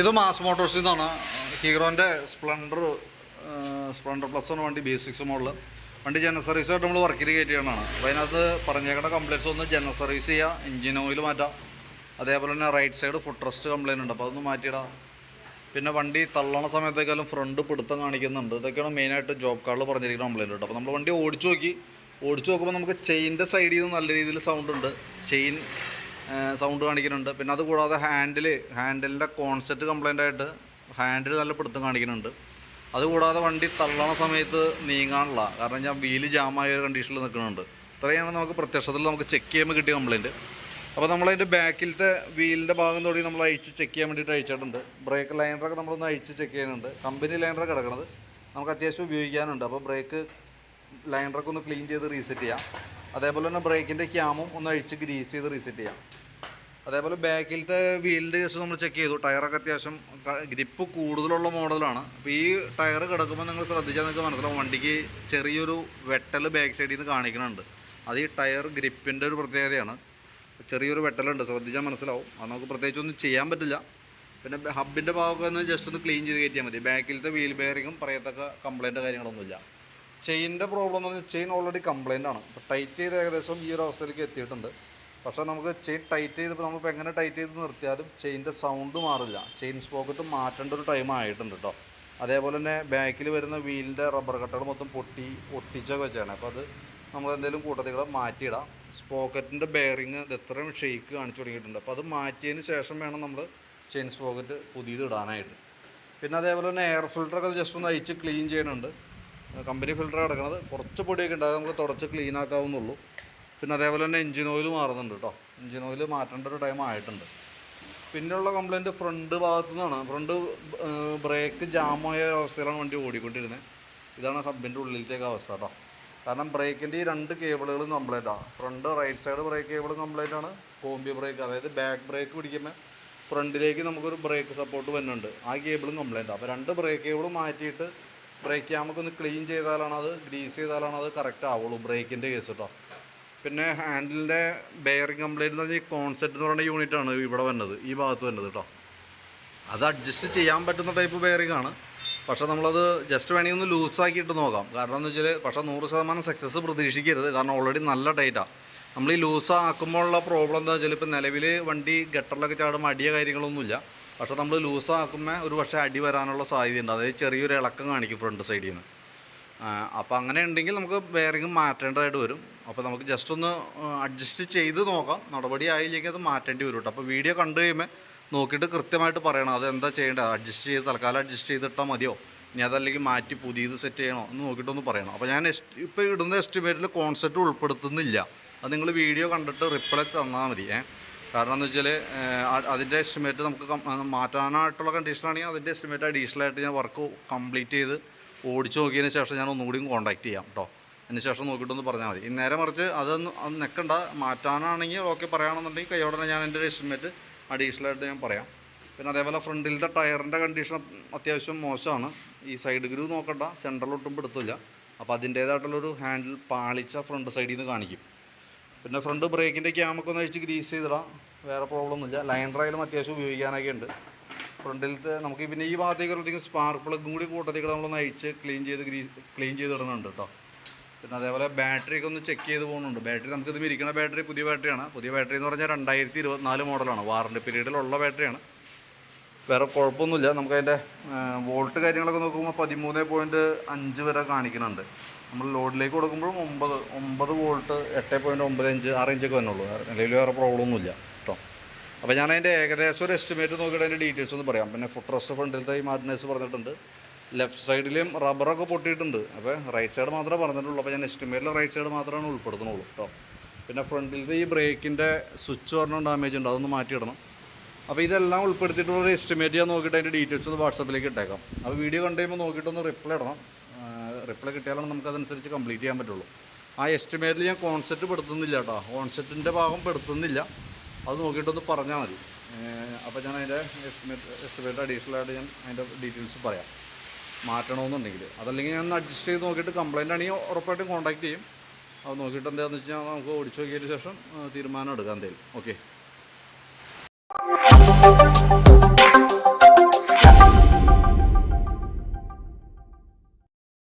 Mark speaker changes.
Speaker 1: ഇത് മാസ് മോട്ടോഴ്സിൽ നിന്നാണ്. ഹീറോന്റെ Splendor Splendor plus ആണ് വണ്ടി ബി സിക്സ് മോഡൽ വണ്ടി ജനറൽ സർവീസായിട്ട് നമ്മൾ വർക്കിൽ കയറ്റിയാണ് അപ്പോൾ അതിനകത്ത് പറഞ്ഞേക്കുന്ന കംപ്ലയിൻസ് ഒന്ന് ജനറൽ സർവീസ് ചെയ്യുക എഞ്ചിൻ ഓയിൽ മാറ്റാം. അതേപോലെ തന്നെ right side footrest complaint ഉണ്ട്. അപ്പോൾ അതൊന്ന് മാറ്റിയിടാം. പിന്നെ വണ്ടി തള്ളണ സമയത്തേക്കാളും ഫ്രണ്ട് പിടുത്തം കാണിക്കുന്നുണ്ട്. ഇതൊക്കെയാണ് മെയിനായിട്ട് ജോബ് കാർഡിൽ പറഞ്ഞിരിക്കുന്ന കംപ്ലയിന്റ് കേട്ടോ. അപ്പോൾ നമ്മൾ വണ്ടി ഓടിച്ചു നോക്കി. ഓടിച്ചു നോക്കുമ്പോൾ നമുക്ക് ചെയിന്റെ സൈഡിൽ നിന്ന് നല്ല രീതിയിൽ സൗണ്ട് ഉണ്ട്. ചെയിൻ സൗണ്ട് കാണിക്കുന്നുണ്ട്. പിന്നെ അതുകൂടാതെ ഹാൻഡിൽ ഹാൻഡിലിന്റെ കോൺസെപ്റ്റ് കംപ്ലൈന്റ് ആയിട്ട് ഹാൻഡിൽ നല്ല പിടുത്തം കാണിക്കുന്നുണ്ട്. അതുകൂടാതെ വണ്ടി തള്ളണ സമയത്ത് നീങ്ങാനുള്ള കാരണം ഞാൻ വീൽ ജാമായ ഒരു കണ്ടീഷനിൽ നിൽക്കുന്നുണ്ട്. ഇത്രയാണ് നമുക്ക് പ്രത്യക്ഷത്തിൽ നമുക്ക് ചെക്ക് ചെയ്യുമ്പോൾ കിട്ടിയ കംപ്ലൈന്റ് അപ്പോൾ നമ്മളതിന്റെ ബാക്കിലത്തെ വീലിന്റെ ഭാഗം തൊടി നമ്മൾ അഴിച്ച് ചെക്ക് ചെയ്യാൻ വേണ്ടിയിട്ട് അയച്ചിട്ടുണ്ട് ബ്രേക്ക് ലൈനറൊക്കെ നമ്മളൊന്ന് അഴിച്ച് ചെക്ക് ചെയ്യാനുണ്ട് കമ്പനി ലൈനറൊക്കെ കിടക്കുന്നത് നമുക്ക് അത്യാവശ്യം ഉപയോഗിക്കാനുണ്ട്. അപ്പോൾ ബ്രേക്ക് ലൈനറൊക്കെ ഒന്ന് ക്ലീൻ ചെയ്ത് റീസെറ്റ് ചെയ്യാം. അതേപോലെ തന്നെ ബ്രേക്കിന്റെ ക്യാമും ഒന്ന് അഴിച്ച് ഗ്രീസ് ചെയ്ത് റീസെറ്റ് ചെയ്യാം. അതേപോലെ ബാക്കിലത്തെ വീലിന്റെ കേസ് നമ്മൾ ചെക്ക് ചെയ്തു. ടയറൊക്കെ അത്യാവശ്യം ഗ്രിപ്പ് കൂടുതലുള്ള മോഡലാണ്. അപ്പോൾ ഈ ടയർ കിടക്കുമ്പോൾ നിങ്ങൾ ശ്രദ്ധിച്ചാൽ നിങ്ങൾക്ക് മനസ്സിലാവും. വണ്ടിക്ക് ചെറിയൊരു വെട്ടൽ ബാക്ക് സൈഡിൽ നിന്ന് കാണിക്കുന്നുണ്ട് അത് ഈ ടയർ ഗ്രിപ്പിന്റെ ഒരു പ്രത്യേകതയാണ്. ചെറിയൊരു വെട്ടലുണ്ട്. ശ്രദ്ധിച്ചാൽ മനസ്സിലാവും. അത് നമുക്ക് പ്രത്യേകിച്ച് ഒന്നും ചെയ്യാൻ പറ്റില്ല. പിന്നെ ഹബിന്റെ ഭാഗമൊക്കെ ഒന്ന് ജസ്റ്റ് ഒന്ന് ക്ലീൻ ചെയ്ത് കയറ്റിയാൽ മതി. ബാക്കിലത്തെ വീൽ ബെയറിങ്ങും പറയത്തക്ക കംപ്ലൈന്റ് കാര്യങ്ങളൊന്നുമില്ല. ചെയിന്റെ പ്രോബ്ലം എന്ന് പറഞ്ഞാൽ ചെയിൻ ഓൾറെഡി കംപ്ലൈന്റ് ആണ്. ഇപ്പോൾ ടൈറ്റ് ചെയ്ത് ഏകദേശം ഈ ഒരു അവസ്ഥയിലേക്ക് എത്തിയിട്ടുണ്ട്. പക്ഷേ നമുക്ക് ചെയിൻ ടൈറ്റ് ചെയ്തപ്പോൾ നമ്മളിപ്പോൾ എങ്ങനെ ടൈറ്റ് ചെയ്ത് നിർത്തിയാലും ചെയിന്റെ സൗണ്ട് മാറില്ല. ചെയിൻ സ്പോക്കറ്റ് മാറ്റേണ്ട ഒരു ടൈം ആയിട്ടുണ്ട് കേട്ടോ അതേപോലെ തന്നെ ബാക്കിൽ വരുന്ന വീലിന്റെ റബ്ബർ കട്ടകൾ മൊത്തം പൊട്ടി ഒട്ടിച്ചൊക്കെ വെച്ചാണ്. അപ്പോൾ അത് നമ്മൾ എന്തെങ്കിലും കൂട്ടത്തിൽ മാറ്റിയിടാം. സ്പോക്കറ്റിന്റെ ബെയറിങ് ഇത് എത്രയും ഷെയ്ക്ക് കാണിച്ചു തുടങ്ങിയിട്ടുണ്ട്. അപ്പോൾ അത് മാറ്റിയതിന് ശേഷം വേണം നമ്മൾ ചെയിൻ സ്പോക്കറ്റ് പുതിയത് ഇടാനായിട്ട്. പിന്നെ അതേപോലെ തന്നെ എയർ ഫിൽറ്ററൊക്കെ ജസ്റ്റ് ഒന്ന് അഴിച്ച് ക്ലീൻ ചെയ്യുന്നുണ്ട് കമ്പനി ഫിൽറ്റർ കിടക്കുന്നത് കുറച്ച് പൊടിയൊക്കെ ഉണ്ടാകും നമുക്ക് തുടച്ച് ക്ലീൻ ആക്കാവുന്നുള്ളൂ. പിന്നെ അതേപോലെ തന്നെ എഞ്ചിൻ ഓയിൽ മാറുന്നുണ്ട് കേട്ടോ എഞ്ചിൻ ഓയിൽ മാറ്റേണ്ട ഒരു ടൈം ആയിട്ടുണ്ട്. പിന്നെയുള്ള കംപ്ലൈന്റ് ഫ്രണ്ട് ഭാഗത്തു നിന്നാണ് ഫ്രണ്ട് ബ്രേക്ക് ജാമായ അവസ്ഥയിലാണ് വണ്ടി ഓടിക്കൊണ്ടിരുന്നത് ഇതാണ് ഹബിന്റെ ഉള്ളിലത്തേക്ക് അവസ്ഥ കേട്ടോ കാരണം ബ്രേക്കിന്റെ ഈ രണ്ട് കേബിളുകളും കംപ്ലൈന്റാണ് front right side brake cable complaint ആണ്. കോമ്പി ബ്രേക്ക് അതായത് ബാക്ക് ബ്രേക്ക് പിടിക്കുമ്പോൾ ഫ്രണ്ടിലേക്ക് നമുക്കൊരു ബ്രേക്ക് സപ്പോർട്ട് വരുന്നുണ്ട്. ആ കേബിളും കംപ്ലൈന്റാണ് അപ്പോൾ രണ്ട് ബ്രേക്ക് കേബിൾ മാറ്റിയിട്ട് ബ്രേക്ക് നമുക്കൊന്ന് ക്ലീൻ ചെയ്താലാണ് അത് ഗ്രീസ് ചെയ്താലാണ് അത് കറക്റ്റ് ആവുള്ളൂ ബ്രേക്കിന്റെ കേസ് കേട്ടോ പിന്നെ ഹാൻഡിലിന്റെ ബെയറിംഗ് കംപ്ലൈന്റ് എന്ന് പറഞ്ഞാൽ കോൺസെപ്റ്റ് എന്ന് പറയുന്ന യൂണിറ്റാണ് ഇവിടെ വന്നത് ഈ ഭാഗത്ത് വന്നത് കേട്ടോ അത് അഡ്ജസ്റ്റ് ചെയ്യാൻ പറ്റുന്ന ടൈപ്പ് ബെയറിംഗ് ആണ്. പക്ഷേ നമ്മളത് ജസ്റ്റ് വേണമെങ്കിൽ ഒന്ന് ലൂസാക്കിയിട്ട് നോക്കാം. കാരണം എന്ന് വെച്ചാൽ പക്ഷേ നൂറ് ശതമാനം സക്സസ് പ്രതീക്ഷിക്കരുത്. കാരണം ഓൾറെഡി നല്ല ടൈറ്റാണ് നമ്മൾ ഈ ലൂസാക്കുമ്പോഴുള്ള പ്രോബ്ലം എന്താ വെച്ചാൽ ഇപ്പോൾ നിലവിൽ വണ്ടി ഗട്ടറിലൊക്കെ ചാടുമ്പോൾ അടിയ കാര്യങ്ങളൊന്നുമില്ല. പക്ഷേ നമ്മൾ ലൂസ് ആക്കുമ്പോൾ ഒരു പക്ഷേ അടി വരാനുള്ള സാധ്യതയുണ്ട്. അതായത് ചെറിയൊരു ഇളക്കം കാണിക്കും ഫ്രണ്ട് സൈഡിൽ നിന്ന് അപ്പോൾ അങ്ങനെ ഉണ്ടെങ്കിൽ നമുക്ക് ബെയറിംഗ് മാറ്റേണ്ടതായിട്ട് വരും. അപ്പോൾ നമുക്ക് ജസ്റ്റ് ഒന്ന് അഡ്ജസ്റ്റ് ചെയ്ത് നോക്കാം. നടപടി ആയില്ലെങ്കിൽ അത് മാറ്റേണ്ടി വരും കേട്ടോ അപ്പോൾ വീഡിയോ കണ്ടു കഴിയുമ്പോൾ നോക്കിയിട്ട് കൃത്യമായിട്ട് പറയണം. അത് എന്താ ചെയ്യേണ്ടത്? അഡ്ജസ്റ്റ് ചെയ്ത് തൽക്കാലം അഡ്ജസ്റ്റ് ചെയ്തിട്ടാൽ മതിയോ? ഇനി അതല്ലെങ്കിൽ മാറ്റി പുതിയത് സെറ്റ് ചെയ്യണോ? എന്ന് നോക്കിയിട്ടൊന്ന് പറയണം. അപ്പോൾ ഞാൻ എസ്റ്റ് ഇപ്പോൾ ഇടുന്ന എസ്റ്റിമേറ്റിൽ കോൺസെപ്റ്റ് ഉൾപ്പെടുത്തുന്നില്ല. അത് നിങ്ങൾ വീഡിയോ കണ്ടിട്ട് റിപ്ലൈ തന്നാൽ മതി. ഏ? കാരണം എന്ന് വെച്ചാൽ അതിന്റെ എസ്റ്റിമേറ്റ് നമുക്ക് മാറ്റാനായിട്ടുള്ള കണ്ടീഷനാണെങ്കിൽ അതിന്റെ എസ്റ്റിമേറ്റ് അഡീഷണൽ ആയിട്ട് ഞാൻ വർക്ക് കംപ്ലീറ്റ് ചെയ്ത് ഓടിച്ചു നോക്കിയതിന് ശേഷം ഞാൻ ഒന്നുകൂടിയും കോൺടാക്ട് ചെയ്യാം കേട്ടോ അതിന് ശേഷം നോക്കിയിട്ടൊന്ന് പറഞ്ഞാൽ മതി. നേരെ മറിച്ച് അതൊന്ന് അത് നിൽക്കണ്ട മാറ്റാനാണെങ്കിൽ ഓക്കെ പറയുകയാണെന്നുണ്ടെങ്കിൽ കൈയോടെ ഞാൻ എന്റെ എസ്റ്റിമേറ്റ് അഡീഷണൽ ആയിട്ട് ഞാൻ പറയാം. പിന്നെ അതേപോലെ ഫ്രണ്ടിലത്തെ ടയറിന്റെ കണ്ടീഷൻ അത്യാവശ്യം മോശമാണ്. ഈ സൈഡ് ഗ്രൂ നോക്കണ്ട. സെൻട്രൽ ഒട്ടും പിടുത്തില്ല അപ്പോൾ അതിന്റേതായിട്ടുള്ളൊരു ഹാൻഡിൽ പാളിച്ച ഫ്രണ്ട് സൈഡിൽ നിന്ന് കാണിക്കും. പിന്നെ ഫ്രണ്ട് ബ്രേക്കിന്റെ ക്യാമൊക്കെ ഒന്ന് അഴിച്ച് ഗ്രീസ് ചെയ്തിടാം. വേറെ പ്രോബ്ലം ഒന്നുമില്ല. ലൈൻ ഡ്രൈലും അത്യാവശ്യം ഉപയോഗിക്കാനൊക്കെ ഉണ്ട്. ഫ്രണ്ടിലത്തെ നമുക്ക് പിന്നെ ഈ ഭാഗത്തേക്ക് വരുമ്പോഴത്തേക്കും സ്പാർക്ക് പ്ലഗും കൂടി കൂട്ടത്തേക്ക് നമ്മളൊന്ന് അഴിച്ച് ക്ലീൻ ചെയ്ത് ഗ്രീസ് ക്ലീൻ ചെയ്ത് ഇടുന്നുണ്ട് കേട്ടോ പിന്നെ അതേപോലെ ബാറ്ററി ഒക്കെ ഒന്ന് ചെക്ക് ചെയ്ത് പോകുന്നുണ്ട്. ബാറ്ററി നമുക്കിത് ഇരിക്കുന്ന ബാറ്ററി പുതിയ ബാറ്ററിയാണ് പുതിയ ബാറ്ററി എന്ന് പറഞ്ഞാൽ രണ്ടായിരത്തി ഇരുപത്തിനാല് മോഡലാണ് വാറണ്ടി പീരീഡിലുള്ള ബാറ്ററിയാണ് വേറെ കുഴപ്പമൊന്നുമില്ല. നമുക്കതിന്റെ വോൾട്ട് കാര്യങ്ങളൊക്കെ നോക്കുമ്പോൾ പതിമൂന്ന് പോയിന്റ് അഞ്ച് വരെ കാണിക്കുന്നുണ്ട്. നമ്മൾ ലോഡിലേക്ക് കൊടുക്കുമ്പോഴും ഒമ്പത് ഒമ്പത് വോൾട്ട് എട്ട് പോയിന്റ് ഒമ്പത് അഞ്ച് ആറ് ഇഞ്ചൊക്കെ വന്നുള്ളൂ നിലവിൽ വേറെ പ്രോബ്ലം ഒന്നുമില്ല കേട്ടോ അപ്പോൾ ഞാൻ അതിന്റെ ഏകദേശം ഒരു എസ്റ്റിമേറ്റ് നോക്കിയിട്ട് അതിന്റെ ഡീറ്റെയിൽസ് ഒന്ന് പറയാം. പിന്നെ ഫുഡ് റസ്റ്റ് ഫ്രണ്ടിലത്തെ ഈ മാർട്ടിനേഴ്സ് പറഞ്ഞിട്ടുണ്ട്. ലെഫ്റ്റ് സൈഡിലും റബ്ബറൊക്കെ പൊട്ടിയിട്ടുണ്ട്. അപ്പോൾ റൈറ്റ് സൈഡ് മാത്രമേ പറഞ്ഞിട്ടുള്ളൂ. അപ്പോൾ ഞാൻ എസ്റ്റിമേറ്റിൽ റൈറ്റ് സൈഡ് മാത്രമാണ് ഉൾപ്പെടുത്തുന്നുള്ളൂ കേട്ടോ പിന്നെ ഫ്രണ്ടിലത്തെ ഈ ബ്രേക്കിന്റെ സ്വിച്ച് പറഞ്ഞ ഡാമേജ് ഉണ്ട്. അതൊന്ന് മാറ്റിയിടണം. അപ്പോൾ ഇതെല്ലാം ഉൾപ്പെടുത്തിയിട്ടുള്ള ഒരു എസ്റ്റിമേറ്റ് ഞാൻ നോക്കിയിട്ട് അതിന്റെ ഡീറ്റെയിൽസ് ഒന്ന് വാട്സപ്പിലേക്ക് ഇട്ടേക്കാം. അപ്പോൾ വീഡിയോ കണ്ടു കഴിയുമ്പോൾ നോക്കിയിട്ടൊന്ന് റിപ്ലൈ ഇടണം. റിപ്ലൈ കിട്ടിയാലാണ് നമുക്ക് അതനുസരിച്ച് കംപ്ലീറ്റ് ചെയ്യാൻ പറ്റുള്ളൂ. ആ എസ്റ്റിമേറ്റിൽ ഞാൻ കോൺസെപ്റ്റ് പെടുത്തുന്നില്ല കേട്ടോ കോൺസെപ്റ്റിന്റെ ഭാഗം പെടുത്തുന്നില്ല. അത് നോക്കിയിട്ടൊന്ന് പറഞ്ഞാൽ മതി. അപ്പോൾ ഞാൻ അതിന്റെ എസ്റ്റിമേറ്റ് എസ്റ്റിമേറ്റ് അഡീഷണൽ ആയിട്ട് ഞാൻ അതിന്റെ ഡീറ്റെയിൽസ് പറയാം. മാറ്റണമെന്നുണ്ടെങ്കിൽ അതല്ലെങ്കിൽ ഞാൻ അഡ്ജസ്റ്റ് ചെയ്ത് നോക്കിയിട്ട് കംപ്ലയിന്റ് ആണെങ്കിൽ ഉറപ്പായിട്ടും കോൺടാക്ട് ചെയ്യും. അത് നോക്കിയിട്ട് എന്താണെന്ന് വെച്ചാൽ നമുക്ക് ഓടിച്ചു നോക്കിയതിന് ശേഷം തീരുമാനം എടുക്കാം എന്തായാലും. ഓക്കെ